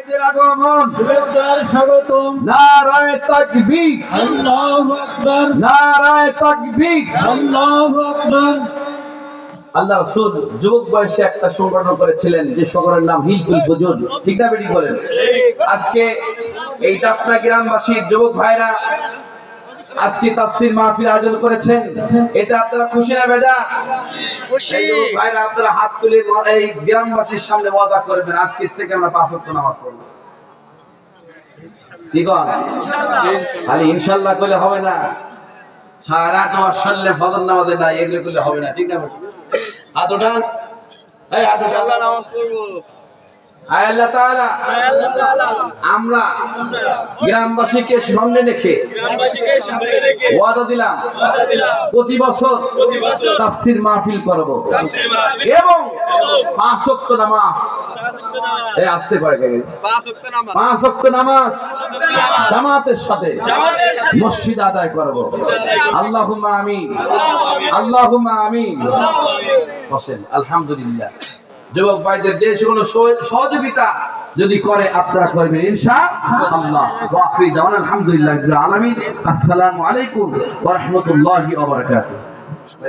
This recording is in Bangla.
এদের আগমন শুভেচ্ছার স্বাগতম। নারায় তাকবীর। আল্লাহু আকবার। নারায় তাকবীর। আল্লাহু আকবার। আল্লাহ রাসূল যুবক বয়সে একটা সংগঠন করেছিলেন যে সংগঠনের নাম হিলফুল ফুজুর ঠিক না বেটি করেন আজকে এই দাপনা গ্রামবাসীর যুবক ভাইরা আজকে তাফসীর মাহফিল আয়োজন করেছেন। এটা আপনারা খুশি না বেজা? যুবক ভাইরা আপনারা হাত তুলে এই গ্রামবাসীর সামনে ওয়াদা করবেন আজকে থেকে আমরা পাঁচ ওয়াক্ত নামাজ পড়ব। কি কন? খালি ইনশাল্লাহ করলে হবে না। সারা তোমার শরীরে ফজর নামাজে নাই এগুলো করলে হবে না ঠিক না? হাত উঠান। এই হাত উঠান। আয় আল্লাহ তাআলা আমরা গ্রামবাসীকে সামনে রেখে ওয়াদা দিলাম। প্রতি বছর তাফসীর মাহফিল করব। এবং পাঁচ ওয়াক্ত নামাজ। আসতে পারে পাঁচ ওয়াক্ত নামাজ জামাতের সাথে মসজিদ আদায় করব। আল্লাহুম্মা আমিন। আল্লাহুম্মা আমিন। বসেন আলহামদুলিল্লাহ। যুবক ভাইদের যে কোনো সহ- সহযোগিতা যদি করে আপনারা করবেন ইনশাআল্লাহ। ওয়া আখিরি দাওয়ানা আলহামদুলিল্লাহ রাব্বিল আলামিন। আসসালামু আলাইকুম ওয়া রাহমাতুল্লাহি ওয়া বারাকাতুহু।